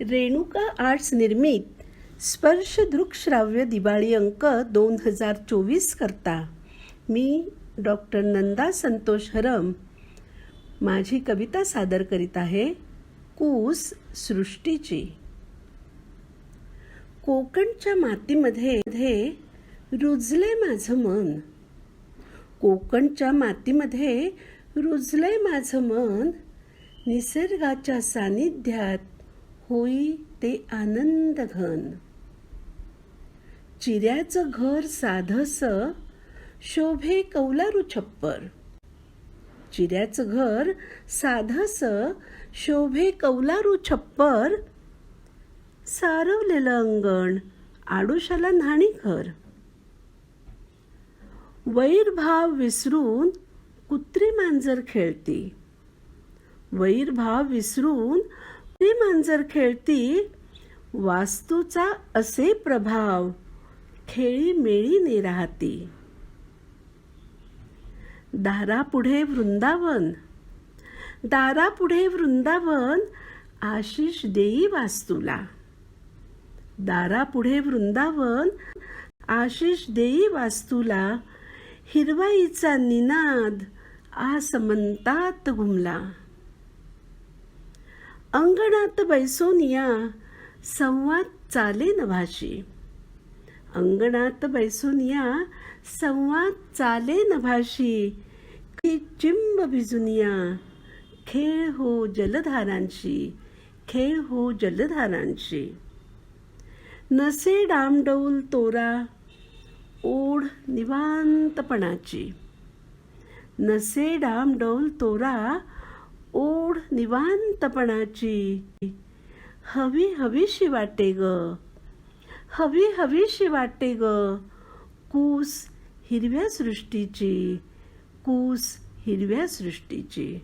Renuka arts निर्मित स्पर्श दृकश्राव्य दिवाळी अंक दोन हजार चोवीस करता. मी डॉक्टर नंदा संतोष हरम. माझी कविता सादर करीत आहे कूस सृष्टीची. कोकणच्या मातीमध्ये मध्ये रुजले माझं मन. कोकणच्या मातीमध्ये रुजले माझं मन. निसर्गाच्या सानिध्यात होई ते आनंद घन चिऱ्याचं घर साधस शोभे कौलारू छप्पर. चिऱ्याचं घर साधस शोभे कौलारू छप्पर. सारवलेलं अंगण आडुशाला न्हाणी घर. वैरभाव विसरून कुत्री मांजर खेळती. वैरभाव विसरून ती मांजर खेळती वास्तूचा असे प्रभाव खेळी मेळीने राहती. दारापुढे वृंदावन. दारापुढे वृंदावन आशिष देई वास्तूला. दारापुढे वृंदावन आशिष देई वास्तूला. हिरवाईचा निनाद आसमंतात घुमला. अंगणात बैसोनिया संवाद चाले नभाशी अंगणात बैसोनिया संवाद चाले नभाशी की चिंब भिजुनिया खेळ हो जलधारांशी खेळ हो जलधारांशी. नसे डामडौल तोरा ओढ निवांतपणाची. नसे डामडौल तोरा निवांतपणाची. हवी हवीशी वाटे ग. हवी हवीशी वाटे ग. कूस हिरव्या सृष्टीची. कूस हिरव्या सृष्टीची.